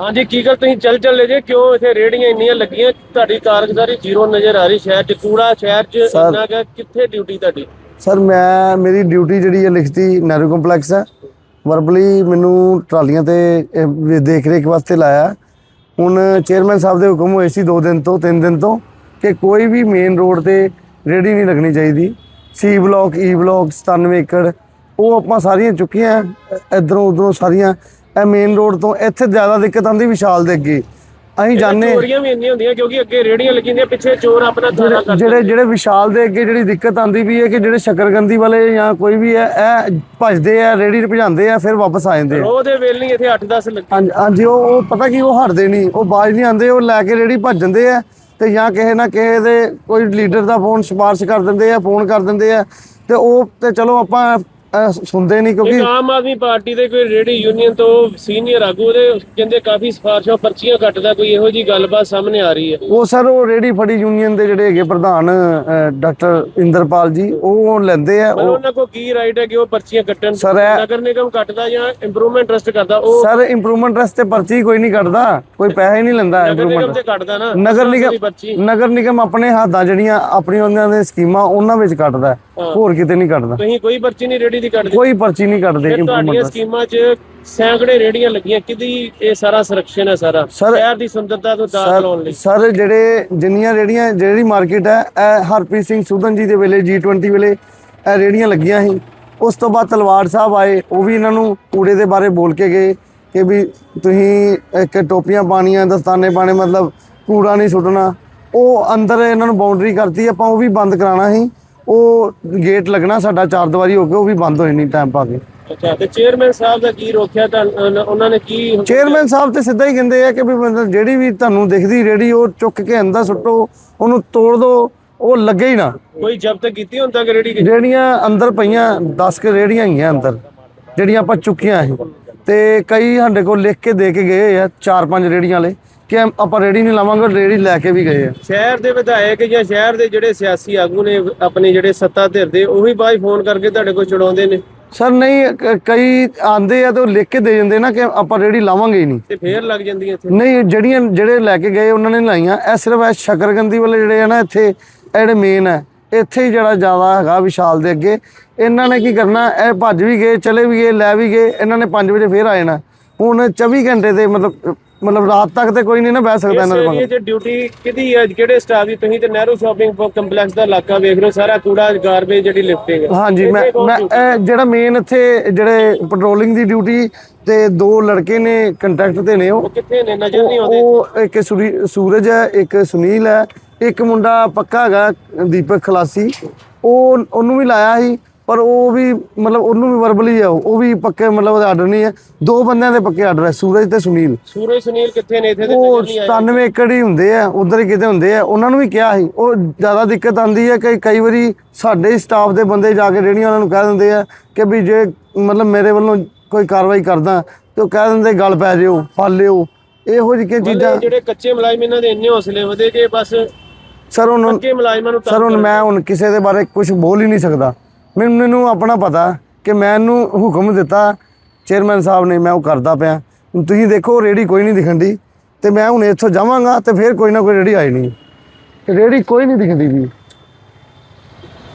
ਹਾਂਜੀ ਕੀ ਗੱਲ? ਤੁਸੀਂ ਚੱਲ ਚੱਲੇ ਜੇ ਕਿਉਂ ਇੱਥੇ ਰੇੜੀਆਂ ਇੰਨੀਆਂ ਲੱਗੀਆਂ? ਤੁਹਾਡੀ ਕਾਰਗੁਜ਼ਾਰੀ ਜ਼ੀਰੋ ਨਜ਼ਰ ਆ ਰਹੀ ਸ਼ਹਿਰ 'ਚ ਕੂੜਾ ਸ਼ਹਿਰ 'ਚ ਸਰ- ਇੰਨਾ ਕੁ ਕਿੱਥੇ ਡਿਊਟੀ ਤੁਹਾਡੀ? ਸਰ ਮੈਂ ਮੇਰੀ ਡਿਊਟੀ ਜਿਹੜੀ ਹੈ ਲਿਖਤੀ ਨਹਿਰੂ ਕੰਪਲੈਕਸ ਹੈ। ਵਰਬਲੀ ਮੈਨੂੰ ਟਰਾਲੀਆਂ ਤੇ ਇਹ ਦੇਖ ਰੇਖ ਵਾਸਤੇ ਲਾਇਆ। ਹੁਣ ਚੇਅਰਮੈਨ ਸਾਹਿਬ ਦੇ ਹੁਕਮ ਹੋਏ ਸੀ 2 ਦਿਨ ਤੋਂ 3 ਦਿਨ ਤੋਂ ਕਿ ਕੋਈ ਵੀ ਮੇਨ ਰੋਡ ਤੇ ਰੇੜੀ ਨਹੀਂ ਲੱਗਣੀ ਚਾਹੀਦੀ। ਸੀ ਬਲਾਕ ਈ ਬਲਾਕ 97 ਏਕੜ ਉਹ ਆਪਾਂ ਸਾਰੀਆਂ ਚੁੱਕੀਆਂ ਇਧਰੋਂ ਉਧਰੋਂ ਸਾਰੀਆਂ ਇਹ ਮੇਨ ਰੋਡ ਤੋਂ ਇੱਥੇ ਜ਼ਿਆਦਾ ਦਿੱਕਤ ਆਉਂਦੀ ਵਿਸ਼ਾਲ ਦੇ ਅੱਗੇ। ਅਸੀਂ ਜਾਣੇ ਚੋਰੀਆਂ ਵੀ ਇੰਨੀਆਂ ਹੁੰਦੀਆਂ ਕਿਉਂਕਿ ਅੱਗੇ ਰੇੜੀਆਂ ਲੱਗੀਆਂ ਹੁੰਦੀਆਂ ਪਿੱਛੇ ਚੋਰ ਆਪਣਾ ਦਾਣਾ ਕਰਦੇ ਜਿਹੜੇ ਜਿਹੜੇ ਵਿਸ਼ਾਲ ਦੇ ਅੱਗੇ ਜਿਹੜੀ ਦਿੱਕਤ ਆਂਦੀ ਵੀ ਹੈ ਕਿ ਜਿਹੜੇ ਸ਼ਕਰਗੰਦੀ ਵਾਲੇ ਜਾਂ ਕੋਈ ਵੀ ਹੈ ਇਹ ਭਜਦੇ ਆ ਰੇੜੀ ਭਜਾਉਂਦੇ ਆ ਫਿਰ ਵਾਪਸ ਆ ਜਾਂਦੇ ਆ। ਰੋਹ ਦੇ ਵੇਲ ਨਹੀਂ ਇੱਥੇ 8-10 ਲੱਗੇ। ਹਾਂਜੀ ਹਾਂਜੀ ਉਹ ਪਤਾ ਕੀ ਉਹ ਹਟਦੇ ਨਹੀਂ। ਉਹ ਬਾਜ ਨਹੀਂ ਆਉਂਦੇ ਉਹ ਲੈ ਕੇ ਰੇੜੀ ਭੱਜ ਜਾਂਦੇ ਆ ਤੇ ਜਾਂ ਕਿਸੇ ਨਾ ਕਿਸੇ ਦੇ ਕੋਈ ਲੀਡਰ ਦਾ ਫੋਨ ਸਿਫਾਰਿਸ਼ ਕਰ ਦਿੰਦੇ ਆ ਫੋਨ ਕਰ ਦਿੰਦੇ ਆ ਤੇ ਉਹ ਤੇ ਚਲੋ ਆਪਾਂ ਅਹ, ਸੁਣਦੇ ਨਹੀਂ ਇੱਕ ਕਿਉਂਕਿ ਆਮ ਆਦਮੀ ਪਾਰਟੀ ਦੇ ਕੋਈ ਰੇੜੀ ਯੂਨੀਅਨ ਤੋਂ ਸੀਨੀਅਰ ਆਗੂ ਉਹਦੇ ਕਹਿੰਦੇ ਕਾਫੀ ਸਿਫਾਰਸ਼ਾਂ ਪਰਚੀਆਂ ਕੱਟਦਾ ਕੋਈ ਇਹੋ ਜੀ ਗੱਲਬਾਤ ਸਾਹਮਣੇ ਆ ਰਹੀ ਹੈ। ਉਹ ਸਰ ਉਹ ਰੇੜੀ ਫੜੀ ਯੂਨੀਅਨ ਦੇ ਜਿਹੜੇ ਹੈਗੇ ਪ੍ਰਧਾਨ ਡਾਕਟਰ ਇੰਦਰਪਾਲ ਜੀ ਉਹ ਲੈਂਦੇ ਆ ਪਰ ਉਹ ਉਹਨਾਂ ਕੋਲ ਕੀ ਰਾਈਟ ਹੈ ਕਿ ਉਹ ਪਰਚੀਆਂ ਕੱਟਣ? Sir, ਇਹ- ਨਗਰ ਨਿਗਮ ਕੱਟਦਾ ਜਾਂ ਇੰਪਰੂਵਮੈਂਟ ਟਰਸਟ ਕਰਦਾ? ਉਹ ਸਰ ਇੰਪਰੂਵਮੈਂਟ ਰਸਤੇ ਪਰਚੀ ਕੋਈ ਨਹੀਂ ਕੱਢਦਾ ਕੋਈ ਪੈਸੇ ਹੀ ਨਹੀਂ ਲੈਂਦਾ ਨਗਰ ਨਿਗਮ ਇੰਪਰੂਵਮੈਂਟ ਤੇ ਕੱਟਦਾ ਨਾ ਨਗਰ ਨਿਗਮ ਪਰਚੀ। ਨਗਰ ਨਿਗਮ ਆਪਣੇ ਹੱਦਾਂ ਜਿਹੜੀਆਂ ਆਪਣੀਆਂ ਉਹਨਾਂ ਦੇ ਸਕੀਮਾਂ ਉਹਨਾਂ ਵਿੱਚ ਕੱਟਦਾ। ਹੈ। ਹੋਰ ਕਿਤੇ ਨਹੀਂ ਕੱਟਦਾ ਤੁਸੀਂ ਕੋਈ ਪਰਚੀ ਨਹੀਂ ਰੇੜੀ ਦੀ ਕੱਟਦੇ ਕੋਈ ਪਰਚੀ ਨਹੀਂ ਕੱਟਦੇ ਫਿਰ ਤੁਹਾਡੀਆਂ ਸਕੀਮਾਂ 'ਚ ਸੈਂਕੜੇ ਰੇੜੀਆਂ ਲੱਗੀਆਂ। ਕਿਦੀ ਇਹ ਸਾਰਾ ਸੰਰਕਸ਼ਣ ਹੈ ਸਾਰਾ? ਸ਼ਹਿਰ ਦੀ ਸੁੰਦਰਤਾ ਨੂੰ ਦਾਗ ਲਾਉਣ ਲਈ। ਸਰ ਜਿਹੜੇ ਜਿੰਨੀਆਂ ਰੇੜੀਆਂ ਜਿਹੜੀ ਮਾਰਕੀਟ ਹੈ ਇਹ ਹਰਪ੍ਰੀਤ ਸਿੰਘ ਸੁਧਨ ਜੀ ਦੇ ਵੇਲੇ G20 ਵੇਲੇ ਇਹ ਰੇੜੀਆਂ ਲੱਗੀਆਂ ਸੀ। ਉਸ ਤੋਂ ਬਾਅਦ ਤਲਵਾਰ ਸਾਹਿਬ ਆਏ। ਉਹ ਵੀ ਇਹਨਾਂ ਨੂੰ ਕੂੜੇ ਦੇ ਬਾਰੇ ਬੋਲ ਕੇ ਗਏ ਕਿ ਵੀ ਤੁਸੀਂ ਇੱਕ ਟੋਪੀਆਂ ਪਾਣੀਆਂ ਦਸਤਾਨੇ ਪਾਣੇ ਮਤਲਬ ਕੂੜਾ ਨਹੀਂ ਸੁੱਟਣਾ। ਉਹ ਅੰਦਰ ਇਹਨਾਂ ਨੂੰ ਬਾਉਂਡਰੀ ਕਰਤੀ। ਆਪਾਂ ਉਹ ਵੀ ਬੰਦ ਕਰਾਉਣਾ ਸੀ। ਉਹ ਗੇਟ ਲੱਗਣਾ ਸਾਡਾ ਚਾਰ ਦੀਵਾਰੀ ਹੋ ਕੇ ਉਹ ਵੀ ਬੰਦ ਹੋਏ ਨਹੀਂ ਟਾਈਮ ਪਾ ਕੇ। ਅੱਛਾ ਤੇ ਚੇਅਰਮੈਨ ਸਾਹਿਬ ਦਾ ਕੀ ਰੋਕਿਆ ਤਾਂ ਉਹਨਾਂ ਨੇ ਕੀ ਚੇਅਰਮੈਨ ਸਾਹਿਬ ਤੇ ਸਿੱਧਾ ਹੀ ਕਹਿੰਦੇ ਆ ਕਿ ਵੀ ਮਤਲਬ ਜਿਹੜੀ ਵੀ ਤੁਹਾਨੂੰ ਦਿਖਦੀ ਰੇੜੀ ਉਹ ਚੁੱਕ ਕੇ ਅੰਦਰ ਸੁੱਟੋ ਉਹਨੂੰ ਤੋੜ ਦਿਓ ਉਹ ਲੱਗੇ ਹੀ ਨਾ। ਕੋਈ ਜ਼ਬਤ ਕੀਤੀ ਹੁਣ ਤੱਕ ਰੇੜੀ ਜਿਹੜੀਆਂ ਅੰਦਰ ਪਈਆਂ 10 ਕੁ ਰੇੜੀਆਂ ਹੈਗੀਆਂ ਅੰਦਰ ਜਿਹੜੀਆਂ ਆਪਾਂ ਚੁੱਕੀਆਂ ਸੀ। ਤੇ ਕਈ ਸਾਡੇ ਕੋਲ ਲਿਖ ਕੇ ਦੇ ਕੇ ਗਏ ਆ ਚਾਰ ਪੰਜ ਰੇੜੀਆਂ ਵਾਲੇ। ਕਿ ਆਪਾਂ ਰੇੜੀ ਨਹੀਂ ਲਾਵਾਂਗੇ ਰੇੜੀ ਲੈ ਕੇ ਵੀ ਗਏ ਆ। ਸ਼ਹਿਰ ਦੇ ਵਿਧਾਇਕ ਜਾਂ ਸ਼ਹਿਰ ਦੇ ਜਿਹੜੇ ਸਿਆਸੀ ਆਗੂ ਨੇ ਆਪਣੇ ਜਿਹੜੇ ਸੱਤਾ ਧਿਰ ਦੇ ਉਹੀ ਬਾਅਦ ਫੋਨ ਕਰਕੇ ਤੁਹਾਡੇ ਕੋਲ ਚੜਾਉਂਦੇ ਨੇ। ਸਰ ਨਹੀਂ ਕ- ਕਈ ਆਂਦੇ ਆ ਤੇ ਉਹ ਲਿਖ ਕੇ ਦੇ ਜਾਂਦੇ ਨਾ ਕਿ ਆਪਾਂ ਰੇੜੀ ਲਾਵਾਂਗੇ ਹੀ ਨਹੀਂ। ਤੇ ਫੇਰ ਲੱਗ ਜਾਂਦੀਆਂ ਇੱਥੇ। ਨਹੀਂ ਜਿਹੜੀਆਂ ਜਿਹੜੇ ਲੈ ਕੇ ਗਏ ਉਹਨਾਂ ਨੇ ਲਾਈਆਂ। ਇਹ ਸਿਰਫ ਇਹ ਸ਼ਕਰਗੰਦੀ ਵਾਲੇ ਜਿਹੜੇ ਆ ਨਾ ਇੱਥੇ ਇਹ ਜਿਹੜੇ ਮੇਨ ਹੈ ਇੱਥੇ ਹੀ ਜਿਹੜਾ ਜ਼ਿਆਦਾ ਹੈਗਾ ਵਿਸ਼ਾਲ ਦੇ ਅੱਗੇ। ਇਹਨਾਂ ਨੇ ਕੀ ਕਰਨਾ ਇਹ ਭੱਜ ਵੀ ਗਏ ਚਲੇ ਵੀ ਗਏ ਲੈ ਵੀ ਗਏ ਇਹਨਾਂ ਨੇ 5 ਵਜੇ ਫੇਰ ਆ ਜਾਣਾ। ਹੁਣ 24 ਘੰਟੇ ਤੇ ਮਤਲਬ ਮਤਲਬ ਰਾਤ ਤੱਕ ਤੇ ਕੋਈ ਨਹੀਂ ਨਾ ਬਹਿ ਸਕਦਾ ਇਹਨਾਂ ਦੇ ਮਗਰ 'ਚ ਡਿਊਟੀ ਕਿਹਦੀ ਹੈ? ਕਿਹੜੇ ਸਟਾਫ ਦੀ? ਤੁਸੀਂ ਤੇ ਨਹਿਰੂ ਸ਼ਾਪਿੰਗ ਕੰਪਲੈਕਸ ਦਾ ਇਲਾਕਾ ਵੇਖ ਲਓ ਸਾਰਾ ਕੂੜਾ ਗਾਰਬੇਜ ਜਿਹੜੀ ਲਿਫਟਿੰਗ ਹਾਂਜੀ ਮੈਂ ਮੈਂ ਇਹ ਜਿਹੜਾ ਮੇਨ ਇੱਥੇ ਜਿਹੜੇ ਪੈਟਰੋਲਿੰਗ ਦੀ ਡਿਊਟੀ ਤੇ ਦੋ ਲੜਕੇ ਨੇ ਕੰਟਰੈਕਟ ਤੇ ਨੇ ਉਹ। ਕਿੱਥੇ ਨੇ? ਨਜ਼ਰ ਨਹੀਂ ਆਉਂਦੇ ਉਹ ਇੱਕ ਸੁਰੀ- ਸੂਰਜ ਹੈ ਇੱਕ ਸੁਨੀਲ ਹੈ ਇੱਕ ਮੁੰਡਾ ਪੱਕਾ ਹੈਗਾ ਦੀਪਕ ਖਲਾਸੀ। ਉਹ ਉਹਨੂੰ ਵੀ ਲਾਇਆ ਸੀ। ਪਰ ਉਹ ਵੀ ਮਤਲਬ ਉਹਨੂੰ ਵੀ ਵਰਬਲੀ ਹੈ ਉਹ ਵੀ ਪੱਕੇ ਮਤਲਬ ਉਹਦਾ ਆਰਡਰ ਨਹੀਂ ਹੈ। ਦੋ ਬੰਦਿਆਂ ਦੇ ਪੱਕੇ ਆਰਡਰ ਹੈ ਸੂਰਜ ਤੇ ਸੁਨੀਲ। ਸੂਰਜ ਸੁਨੀਲ ਕਿੱਥੇ ਨੇ? ਇੱਥੇ ਤੇ ਉਹ ਨਜ਼ਰ ਨਹੀਂ ਆਏ? 97 ਏਕੜ ਹੀ ਹੁੰਦੇ ਆ ਉਧਰ ਹੀ ਕਿਤੇ ਹੁੰਦੇ ਆ। ਉਹਨਾਂ ਨੂੰ ਵੀ ਕਿਹਾ ਸੀ। ਉਹ ਜ਼ਿਆਦਾ ਦਿੱਕਤ ਆਂਦੀ ਹੈ ਕਿ ਕਈ ਵਾਰੀ ਸਾਡੇ ਸਟਾਫ ਦੇ ਬੰਦੇ ਜਾ ਕੇ ਰੇਹੜੀਆਂ ਵਾਲਿਆਂ ਨੂੰ ਕਹਿ ਦਿੰਦੇ ਆ ਕਿ ਵੀ ਜੇ ਮਤਲਬ ਮੇਰੇ ਵੱਲੋਂ ਕੋਈ ਕਾਰਵਾਈ ਕਰਦਾ ਤੇ ਉਹ ਕਹਿ ਦਿੰਦੇ ਗੱਲ ਪੈ ਜਿਓ ਫੜ ਲਿਓ। ਇਹੋ ਜਿਹੀਆਂ ਚੀਜ਼ਾਂ ਜਿਹੜੇ ਕੱਚੇ ਮੁਲਾਜ਼ਮ ਇਹਨਾਂ ਦੇ ਇੰਨੇ ਹੌਸਲੇ ਵਧੇ ਕਿ ਬਸ ਸਰ ਹੁਣ ਪੱਕੇ ਮੁਲਾਜ਼ਮਾਂ ਨੂੰ ਸਰ ਹੁਣ ਮੈਂ ਹੁਣ ਕਿਸੇ ਦੇ ਬਾਰੇ ਕੁਝ ਬੋਲ ਹੀ ਨਹੀਂ ਸਕਦਾ। ਮੈਨੂੰ ਮੈਨੂੰ ਆਪਣਾ ਪਤਾ ਕਿ ਮੈਨੂੰ ਹੁਕਮ ਦਿੱਤਾ ਚੇਅਰਮੈਨ ਸਾਹਿਬ ਨੇ ਮੈਂ ਉਹ ਕਰਦਾ ਪਿਆ। ਹੁਣ ਤੁਸੀਂ ਦੇਖੋ ਰੇੜੀ ਕੋਈ ਨਹੀਂ ਦਿਖਣ ਦੀ। ਤੇ ਮੈਂ ਹੁਣ ਇੱਥੋਂ ਜਾਵਾਂਗਾ ਤੇ ਫਿਰ ਕੋਈ ਨਾ ਕੋਈ ਰੇੜੀ ਆਈ ਨਹੀਂ। ਰੇੜੀ ਕੋਈ ਨਹੀਂ ਦਿਖਦੀ ਵੀ